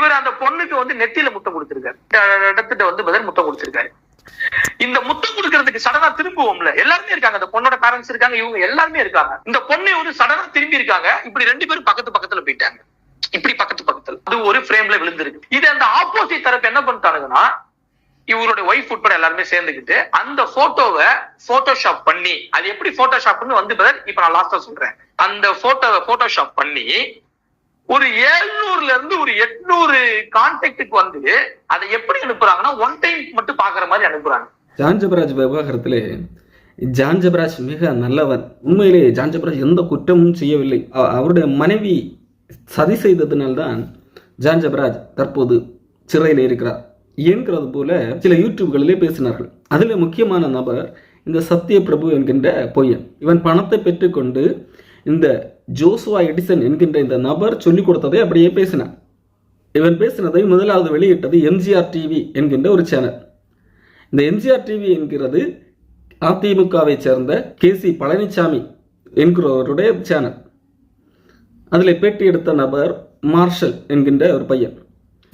இவர் அந்த பொண்ணுக்கு வந்து நெத்தியில முத்தம் கொடுத்திருக்காரு. அஹ் இடத்துல வந்து பதில் முத்தம் கொடுத்திருக்காரு. இந்த முத்தம் கொடுக்கறதுக்கு சடனா திரும்புவோம்ல. எல்லாருமே இருக்காங்க. அந்த பொண்ணோட பேரண்ட்ஸ் இருக்காங்க. இவங்க எல்லாருமே இருக்காங்க. இந்த பொண்ணை வந்து சடனா திரும்பி இருக்காங்க. இப்படி ரெண்டு பேரும் பக்கத்து பக்கத்துல போயிட்டாங்க. இப்படி பக்கத்து பக்கத்துல. அது ஒரு ஃப்ரேம்ல விழுந்திருக்கு. இது அந்த ஆப்போசிட் தரப்பு என்ன பண்ணிட்டானுங்கன்னா இவருடைய ஒய்ஃப் உட்பட எல்லாருமே சேர்ந்துக்கிட்டு அந்த போட்டோவை போட்டோஷாப் பண்ணி அது எப்படி போட்டோஷாப்னு வந்து இப்ப நான் லாஸ்டா சொல்றேன். அந்த போட்டோவை போட்டோஷாப் பண்ணி ஒரு எழுநூறுல இருந்து ஒரு எட்நூறு கான்டாக்டுக்கு வந்து அதை எப்படி அனுப்புறாங்கன்னா ஒன் டைம் மட்டும் பாக்குற மாதிரி அனுப்புறாங்க. ஜான்ஜபராஜ் விவகாரத்துல ஜான்ஜபராஜ் மிக நல்லவன். உண்மையிலே ஜான்ஜபராஜ் எந்த குற்றமும் செய்யவில்லை. அவருடைய மனைவி சதி செய்ததினால்தான் ஜான்ஜபராஜ் தற்போது சிறையில் இருக்கிறார். என்கிறது போல சில யூடியூப்களிலே பேசினார்கள். அதில் முக்கியமான நபர் இந்த சத்திய பிரபு என்கின்ற பொய்யன். இவன் பணத்தை பெற்றுக்கொண்டு இந்த ஜோசுவா எடிசன் என்கின்ற இந்த நபர் சொல்லிக் கொடுத்ததை அப்படியே பேசினான் இவன் பேசினதை முதலாவது வெளியிட்டது எம்ஜிஆர் டிவி என்கின்ற ஒரு சேனல். இந்த எம்ஜிஆர் டிவி என்கிறது அதிமுகவை சேர்ந்த கே சி பழனிசாமி என்கிறவருடைய சேனல். அதில் பேட்டி எடுத்த நபர் மார்ஷல் என்கின்ற ஒரு பையன்.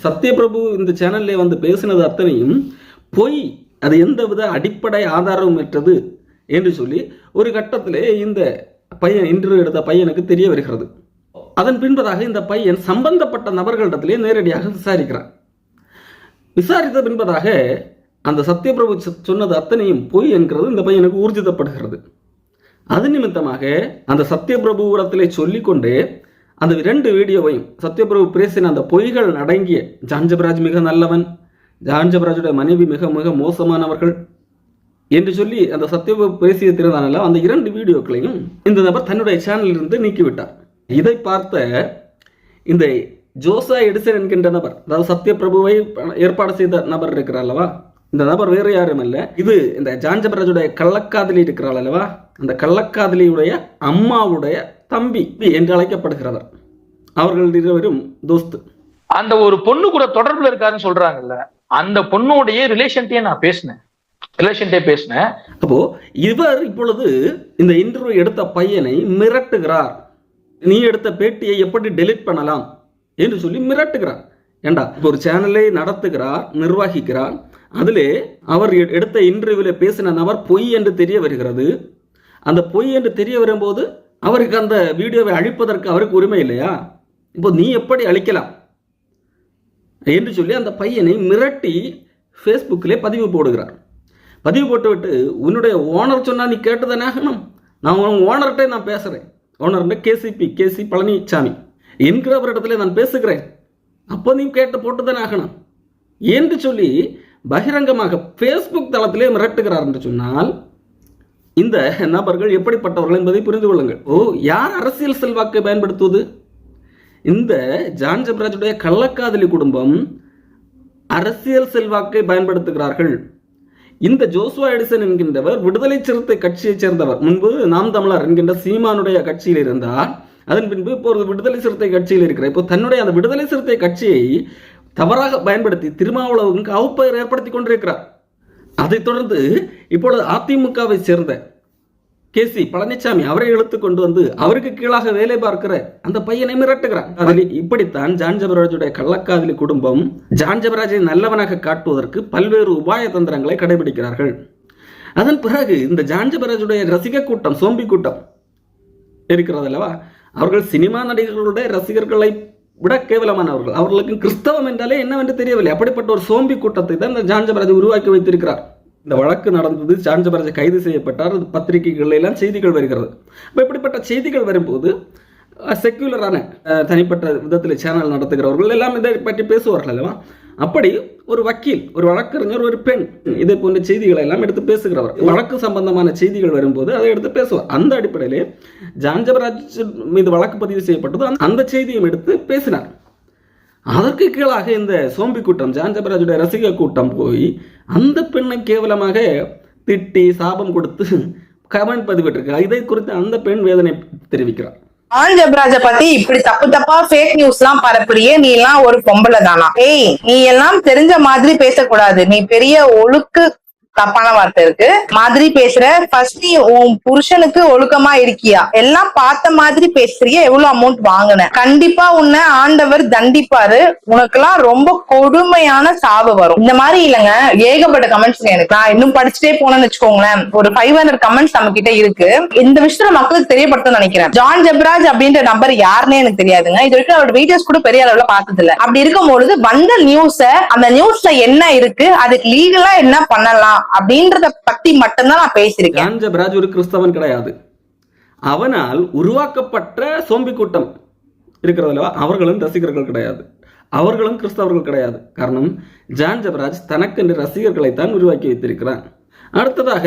சத்யபிரபு இந்த சேனல்ல வந்து பேசினது அத்தனையும் பொய் அது எந்தவித அடிப்படை ஆதாரமும் பெற்றது என்று சொல்லி ஒரு கட்டத்திலே இந்த பையன் இன்டர்வியூ எடுத்த பையனுக்கு தெரிய வருகிறது. அதன் பின்பதாக இந்த பையன் சம்பந்தப்பட்ட நபர்களிடத்திலே நேரடியாக விசாரிக்கிறான். விசாரித்த பின்பதாக அந்த சத்யபிரபு சொ- சொன்னது அத்தனையும் பொய் என்கிறது இந்த பையனுக்கு ஊர்ஜிதப்படுகிறது. அது நிமித்தமாக அந்த சத்யபிரபு இடத்திலே சொல்லிக்கொண்டு அந்த இரண்டு வீடியோவையும் சத்யபிரபு பேசின அந்த பொய்கள் அடங்கிய ஜான்ஜபராஜ் மிக நல்லவன் ஜான்ஜபராஜுடைய மனைவி மிக மிக மோசமானவர்கள் என்று சொல்லி அந்த சத்யபிரபு பேசிய திறனால அந்த இரண்டு வீடியோக்களையும் இந்த நபர் தன்னுடைய சேனலிலிருந்து நீக்கிவிட்டார். இதை பார்த்த இந்த ஜோசா எடிசன் என்கின்ற நபர் அதாவது சத்யபிரபுவை ஏற்பாடு செய்த நபர் இருக்கிறார் அல்லவா? இந்த நபர் வேறு யாரும் இல்லை இது இந்த ஜான்ஜபராஜுடைய கள்ளக்காதலி இருக்கிறாள் அல்லவா? அந்த கள்ளக்காதலியுடைய அம்மாவுடைய தம்பி என்று அழைக்கப்படுகிறவர். அவர்கள் இருவரும் தோஸ்து. அந்த ஒரு பொண்ணு கூட தொடர்புல இருக்காருன்னு சொல்றாங்கல்ல. அந்த பொண்ணுடைய ரிலேஷன்ட்டே நான் பேசினேன். ரிலேஷன்ட்டே பேசினேன். அப்போ இவர் இப்பொழுது இந்த இன்டர்வியூ எடுத்த பையனை மிரட்டுகிறார். நீ எடுத்த பேட்டியை எப்படி டெலீட் பண்ணலாம் என்று சொல்லி மிரட்டுகிறார். ஏண்டா இப்போ ஒரு சேனலை நடத்துகிறார் நிர்வகிக்கிறார். அதிலே அவர் எடுத்த இன்டர்வியூவில் பேசின நபர் பொய் என்று தெரிய வருகிறது. அந்த பொய் என்று தெரிய வரும்போது அவருக்கு அந்த வீடியோவை அழிப்பதற்கு அவருக்கு உரிமை இல்லையா? இப்போ நீ எப்படி அழிக்கலாம்? என்று சொல்லி அந்த பையனை மிரட்டி ஃபேஸ்புக்கிலே பதிவு போடுகிறார். பதிவு போட்டுவிட்டு உன்னுடைய ஓனர் சொன்னா நீ கேட்டுதானே ஆகணும்? நான் உன் ஓனர்கிட்டே நான் பேசுகிறேன் ஓனர்கிட்ட கேசிபி கேசி பழனிசாமி என்கிறவரிடத்துல நான் பேசுகிறேன். அப்போ நீ கேட்டு போட்டுதானே ஆகணும்? என்று சொல்லி பகிரங்கமாக ஃபேஸ்புக் தளத்திலே மிரட்டுகிறார் என்று சொன்னால் இந்த நபர்கள் எப்படிப்பட்டவர்கள் என்பதை புரிந்து கொள்ளுங்கள். ஓ யார் அரசியல் செல்வாக்கை பயன்படுத்துவது? இந்த ஜான் ஜப்ராஜுடைய கள்ளக்காதலி குடும்பம் அரசியல் செல்வாக்கை பயன்படுத்துகிறார்கள். இந்த ஜோசுவா எடிசன் என்கின்றவர் விடுதலை சிறுத்தை கட்சியைச் சேர்ந்தவர். முன்பு நாம் தமிழர் என்கின்ற சீமானுடைய கட்சியில் இருந்தார். அதன் பின்பு இப்போ ஒரு விடுதலை சிறுத்தை கட்சியில் இருக்கிறார். இப்போ தன்னுடைய அந்த விடுதலை சிறுத்தை கட்சியை தவறாக பயன்படுத்தி திருமாவளவுக்கு அவப்பெயர் ஏற்படுத்தி கொண்டிருக்கிறார். அதைத் தொடர்ந்து இப்பொழுது அதிமுகவை சேர்ந்த கேசி பழனிசாமி அவரை இழுத்து கொண்டு வந்து அவருக்கு கீழாக வேலை பார்க்கிற அந்த பையனை மிரட்டுகிறான். அதில் இப்படித்தான் ஜான்ஜபராஜுடைய கள்ளக்காதலி குடும்பம் ஜான்ஜபராஜை நல்லவனாக காட்டுவதற்கு பல்வேறு உபாய தந்திரங்களை கடைபிடிக்கிறார்கள். அதன் பிறகு இந்த ஜான்ஜபராஜுடைய ரசிக கூட்டம் சோம்பி கூட்டம் இருக்கிறது அல்லவா? அவர்கள் சினிமா நடிகர்களுடைய ரசிகர்களை விட கேவலமானவர்கள். அவர்களுக்கு கிறிஸ்தவம் என்றாலே என்னவென்று தெரியவில்லை. அப்படிப்பட்ட ஒரு சோம்பி கூட்டத்தை தான் இந்த ஜான்ஜபராஜ் உருவாக்கி வைத்திருக்கிறார். இந்த வழக்கு நடந்தது ஜான்ஜபராஜ் கைது செய்யப்பட்டார். அது எல்லாம் செய்திகள் வருகிறது. இப்போ இப்படிப்பட்ட செய்திகள் வரும்போது செக்யூலரான தனிப்பட்ட விதத்தில் சேனல் நடத்துகிறவர்கள் எல்லாம் இதை பற்றி பேசுவார்கள் அல்லவா? அப்படி ஒரு வக்கீல் ஒரு வழக்கறிஞர் ஒரு பெண் இதை போன்ற செய்திகளை எல்லாம் எடுத்து பேசுகிறவர். வழக்கு சம்பந்தமான செய்திகள் வரும்போது அதை எடுத்து பேசுவார். அந்த அடிப்படையிலே ஜான்ஜபராஜ் மீது வழக்கு பதிவு செய்யப்பட்டது அந்த செய்தியும் எடுத்து பேசினார். அதற்கு கீழாக இந்த சோம்பி கூட்டம் ஜான்ஜபராஜுடைய ரசிக கூட்டம் போய் அந்த பெண்ணை கேவலமாக திட்டி சாபம் கொடுத்து கமெண்ட் பதிவிட்டிருக்கார் இதை குறித்து அந்த பெண் வேதனை தெரிவிக்கிறார். ஆன் பத்தி இப்படி தப்பு தப்பா ஃபேக் நியூஸ் எல்லாம் பரப்புறியே நீ எல்லாம் ஒரு பொம்பளை தானா? ஏய் நீ எல்லாம் தெரிஞ்ச மாதிரி பேசக்கூடாது. நீ பெரிய ஒழுக்கு தப்பான வார்த்தை இருக்கு. மாதிரி பேசுற ஃபர்ஸ்ட் நீ உன் புருஷனுக்கு ஒழுக்கமா இருக்கியா? எல்லாம் பார்த்த மாதிரி பேசுறிய எவ்வளவு அமௌண்ட் வாங்கின? கண்டிப்பா உன்னை ஆண்டவர் தண்டிப்பாரு. உனக்கெல்லாம் ரொம்ப கொடுமையான சாவு வரும். இந்த மாதிரி இல்லைங்க. ஏகப்பட்ட கமெண்ட்ஸ் எனக்கு. நான் இன்னும் படிச்சுட்டே போனேன்னு வச்சுக்கோங்களேன். ஒரு ஃபைவ் ஹண்ட்ரட் கமெண்ட்ஸ் நம்ம கிட்ட இருக்கு. இந்த விஷயத்துல மக்களுக்கு தெரியப்படுத்த நினைக்கிறேன். ஜான் ஜெப்ராஜ் அப்படின்ற நம்பர் யாருன்னே எனக்கு தெரியாதுங்க. இது வரைக்கும் அவரோட வீடியோஸ் கூட பெரிய அளவுல பார்த்தது இல்லை அப்படி இருக்கும்பொழுது வந்த நியூஸ அந்த நியூஸ்ல என்ன இருக்கு? அதுக்கு லீகலா என்ன பண்ணலாம்? அப்படின்றத பத்தி மட்டும்தான் நான் பேசியிருக்கேன். ஜான் ஒரு கிறிஸ்தவன் கிடையாது. அவனால் உருவாக்கப்பட்ட சோம்பி கூட்டம் இருக்கிறது அல்லவா? அவர்களும் ரசிகர்கள் கிடையாது. அவர்களும் கிறிஸ்தவர்கள் கிடையாது. காரணம் ஜான் ஜபராஜ் தனக்கென்று ரசிகர்களைத்தான் உருவாக்கி வைத்திருக்கிறான் அடுத்ததாக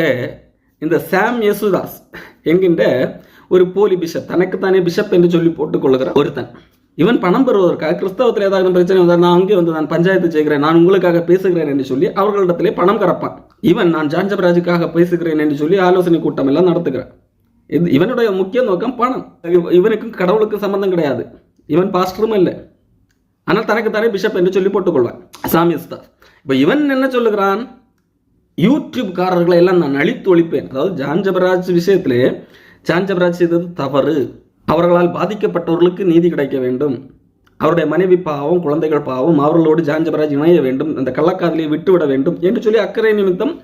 இந்த சாம் யேசுதாஸ் என்கின்ற ஒரு போலி பிஷப் தனக்குத்தானே பிஷப் என்று சொல்லி போட்டுக் கொள்ளுகிற ஒருத்தன். இவன் பணம் பெறுவதற்காக கிறிஸ்தவத்தில் ஏதாவது பிரச்சனை வந்தால் நான் அங்கே வந்து நான் பஞ்சாயத்து செய்கிறேன் நான் உங்களுக்காக பேசுகிறேன் என்று சொல்லி அவர்களிடத்திலே பணம் கறப்பான். இவன் நான் ஜான்ஜபராஜுக்காக பேசுகிறேன் என்று சொல்லி ஆலோசனை கூட்டம் எல்லாம் நடத்துகிறான். இது இவனுடைய முக்கிய நோக்கம் பணம். இவனுக்கும் கடவுளுக்கு சம்மந்தம் கிடையாது. இவன் பாஸ்டரும் இல்லை ஆனால் தனக்கு தானே பிஷப் என்று சொல்லி போட்டுக்கொள்வான். சாமியஸ்தா இப்போ இவன் என்ன சொல்லுகிறான்? யூடியூப்காரர்களை எல்லாம் நான் அழித்து ஒழிப்பேன். அதாவது ஜான்ஜபராஜ் விஷயத்திலே ஜான்ஜபராஜ் செய்தது தவறு. அவர்களால் பாதிக்கப்பட்டவர்களுக்கு நீதி கிடைக்க வேண்டும். அவருடைய மனைவி பாவம் குழந்தைகள் பாவம் அவர்களோடு ஜான்ஜபராஜ் இணைய வேண்டும் அந்த கள்ளக்காதலியை விட்டுவிட வேண்டும் என்று சொல்லி அக்கறை நிமித்தம்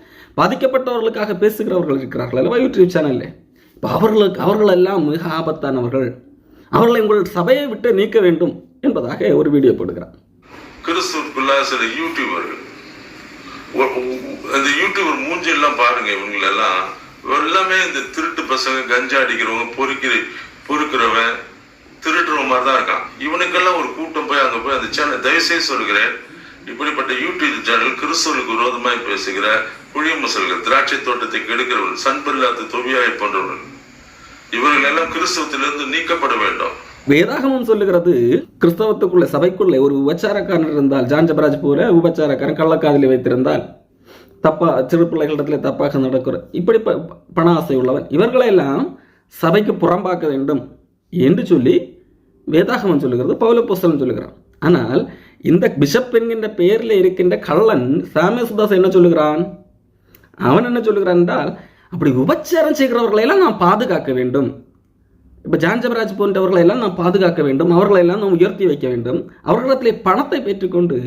பாதிக்கப்பட்டவர்களுக்காக பேசுகிறவர்கள் இருக்கிறார்கள். அல்லவா யூடியூப் சேனல்ல இப்போ அவர்களுக்கு அவர்கள் எல்லாம் மிக ஆபத்தானவர்கள். அவர்களை உங்கள் சபையை விட்டு நீக்க வேண்டும் என்பதாக ஒரு வீடியோ போடுகிறார். கிறிஸ்துவுக்குள்ள சில யூடியூபர்கள் அந்த யூடியூபர் மூஞ்சி எல்லாம் பாருங்க இவங்களெல்லாம். எல்லாமே இந்த திருட்டு பசங்க கஞ்சா அடிக்கிறவங்க பொறுக்கிற பொறுக்கிறவன் திருடுறவன் மாதிரி தான் இருக்கான். இவனுக்கெல்லாம் ஒரு கூட்டம் போய் அங்கே போய் அந்த சேனல் தயவுசெய்து சொல்கிறேன் இப்படிப்பட்ட யூடியூப் சேனல் கிறிஸ்தவனுக்கு விரோதமாய் பேசுகிற புளிய முசல்கள் திராட்சை தோட்டத்தை கெடுக்கிறவன் சண்பல்லாத தொவியாய் போன்றவர்கள் இவர்கள் எல்லாம் கிறிஸ்தவத்திலிருந்து நீக்கப்பட வேண்டும். வேதாகமம் சொல்லுகிறது கிறிஸ்தவத்துக்குள்ள சபைக்குள்ளே ஒரு உபச்சாரக்காரன் இருந்தால் ஜான் ஜபராஜ் போல உபச்சாரக்காரன் கள்ளக்காதலி வைத்திருந்தால் தப்பா சிறு பிள்ளைகளிடத்துல தப்பாக நடக்கிற இப்படி ப- பண ஆசை உள்ளவன். இவர்களெல்லாம் சபைக்கு புறம்பாக்க வேண்டும் என்று சொல்லி வேதாகமன் சொல்லுகிறது பௌலப்போஸ்தலன் சொல்லுகிறான். ஆனால் இந்த பிஷப் என்கின்ற பெயரில் இருக்கின்ற கள்ளன் சாமியசுதாஸ் என்ன சொல்லுகிறான்? அவன் என்ன சொல்லுகிறான் என்றால் அப்படி உபச்சாரம் செய்கிறவர்களை எல்லாம் பாதுகாக்க வேண்டும். இப்போ ஜான்ஜபராஜ் போன்றவர்களை எல்லாம் நாம் பாதுகாக்க வேண்டும். அவர்களை எல்லாம் நாம் உயர்த்தி வைக்க வேண்டும். அவர்களிடத்திலே பணத்தை பெற்றுக்கொண்டு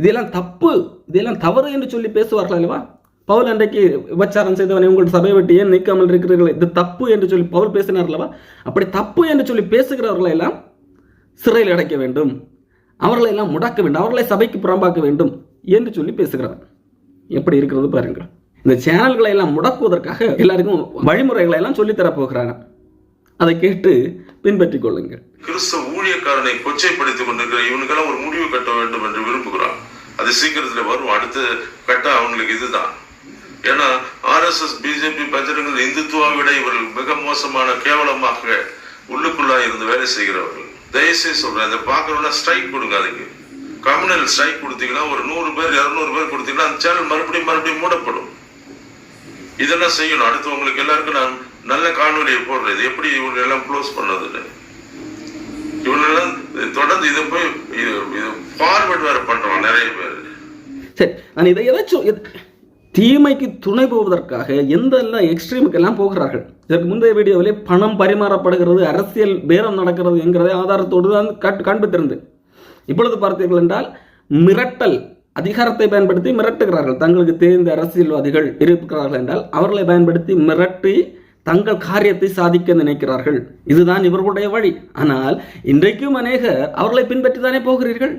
இதெல்லாம் தப்பு இதெல்லாம் தவறு என்று சொல்லி பேசுவார்கள் அல்லவா? பவுல் அன்றைக்கு விபச்சாரம் செய்தவனை உங்கள் சபை விட்டு ஏன் நீக்காமல் இருக்கிறீர்கள்? இது தப்பு என்று சொல்லி பவுல் பேசினார் அல்லவா? அப்படி தப்பு என்று சொல்லி பேசுகிறவர்களை எல்லாம் சிறையில் அடைக்க வேண்டும். அவர்களை எல்லாம் முடக்க வேண்டும். அவர்களை சபைக்கு புறம்பாக்க வேண்டும் என்று சொல்லி பேசுகிறவன் எப்படி இருக்கிறது பாருங்கள். இந்த சேனல்களை எல்லாம் முடக்குவதற்காக எல்லாருக்கும் வழிமுறைகளை எல்லாம் சொல்லித் தரப் போகிறாங்க. அதை கேட்டு பின்பற்றிக் கொள்ளுங்கள். கிறிஸ்தவ ஊழியக்காரனை கொச்சைப்படுத்திக் கொண்டிருக்கிற இவனுக்கெல்லாம் ஒரு முடிவு கட்ட வேண்டும் என்று விரும்புகிறான். அது சீக்கிரத்துல வரும். அடுத்த கட்ட அவங்களுக்கு இதுதான். ஏன்னா ஆர்எஸ்எஸ் பிஜேபி பஜரங்கள் இந்துத்துவாவை விட இவர்கள் மிக மோசமான கேவலமாக உள்ளுக்குள்ளா இருந்து வேலை செய்கிறவர்கள். தயவுசெய்து சொல்றேன் அதை பார்க்கணும்னா ஸ்ட்ரைக் கொடுங்க அதுக்கு. கம்யூனல் ஸ்ட்ரைக் கொடுத்தீங்கன்னா ஒரு நூறு பேர் இருநூறு பேர் கொடுத்தீங்கன்னா அந்த சேனல் மறுபடியும் மறுபடியும் மூடப்படும். இதெல்லாம் செய்யணும். அடுத்தவங்களுக்கு எல்லாருக்கும் நான் நல்ல காணொலியை போடுறேன். இது எப்படி இவங்க எல்லாம் க்ளோஸ் பண்ணதுன்னு. இவங்களெல்லாம் தொடர்ந்து இதை போய் ஃபார்வர்ட் வேற பண்றான் நிறைய பேர். சரி நான் இதை ஏதாச்சும் தீமைக்கு துணை போவதற்காக எந்த எல்லாம் எக்ஸ்ட்ரீமுக்கு எல்லாம் போகிறார்கள்? இதற்கு முந்தைய வீடியோவிலே பணம் பரிமாறப்படுகிறது அரசியல் பேரம் நடக்கிறது என்கிறதை ஆதாரத்தோடு தான் காட்டு காண்பித்திருந்தேன் இப்பொழுது பார்த்தீர்கள் என்றால் மிரட்டல் அதிகாரத்தை பயன்படுத்தி மிரட்டுகிறார்கள். தங்களுக்கு தெரிந்த அரசியல்வாதிகள் இருக்கிறார்கள் என்றால் அவர்களை பயன்படுத்தி மிரட்டி தங்கள் காரியத்தை சாதிக்க நினைக்கிறார்கள். இதுதான் இவர்களுடைய வழி. ஆனால் இன்றைக்கும் அநேகர் அவர்களை பின்பற்றி தானே போகிறீர்கள்?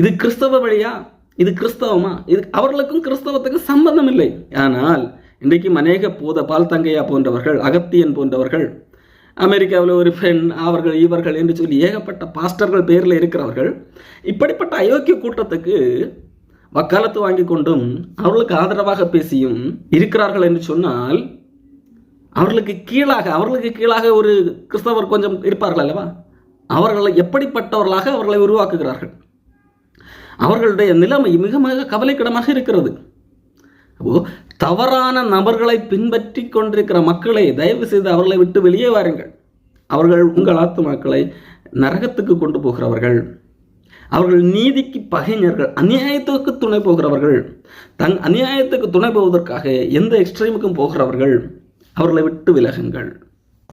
இது கிறிஸ்தவ வழியா? இது கிறிஸ்தவமா? இது அவர்களுக்கும் கிறிஸ்தவத்துக்கும் சம்பந்தம் இல்லை ஆனால் இன்றைக்கும் அநேக போத பால் தங்கையா போன்றவர்கள் அகத்தியன் போன்றவர்கள் அமெரிக்காவில் ஒரு பெண் அவர்கள் இவர்கள் என்று சொல்லி ஏகப்பட்ட பாஸ்டர்கள் பேரில் இருக்கிறவர்கள் இப்படிப்பட்ட அயோக்கிய கூட்டத்துக்கு வக்காலத்து வாங்கி கொண்டும் அவர்களுக்கு ஆதரவாக பேசியும் இருக்கிறார்கள் என்று சொன்னால் அவர்களுக்கு கீழாக அவர்களுக்கு கீழாக ஒரு கிறிஸ்தவர் கொஞ்சம் இருப்பார்கள் அல்லவா? அவர்களை எப்படிப்பட்டவர்களாக அவர்களை உருவாக்குகிறார்கள்? அவர்களுடைய நிலைமை மிக மிக கவலைக்கிடமாக இருக்கிறது. அப்போ தவறான நபர்களை பின்பற்றி கொண்டிருக்கிற மக்களை தயவு செய்து அவர்களை விட்டு வெளியே வாருங்கள். அவர்கள் உங்கள் ஆத்துமாக்களை நரகத்துக்கு கொண்டு போகிறவர்கள் அவர்கள் நீதிக்கு பகைஞர்கள் அநியாயத்துக்கு துணை போகிறவர்கள் தன் அநியாயத்துக்கு துணை போவதற்காக எந்த எக்ஸ்ட்ரீமுக்கும் போகிறவர்கள் அவர்களை விட்டு விலகுங்கள்.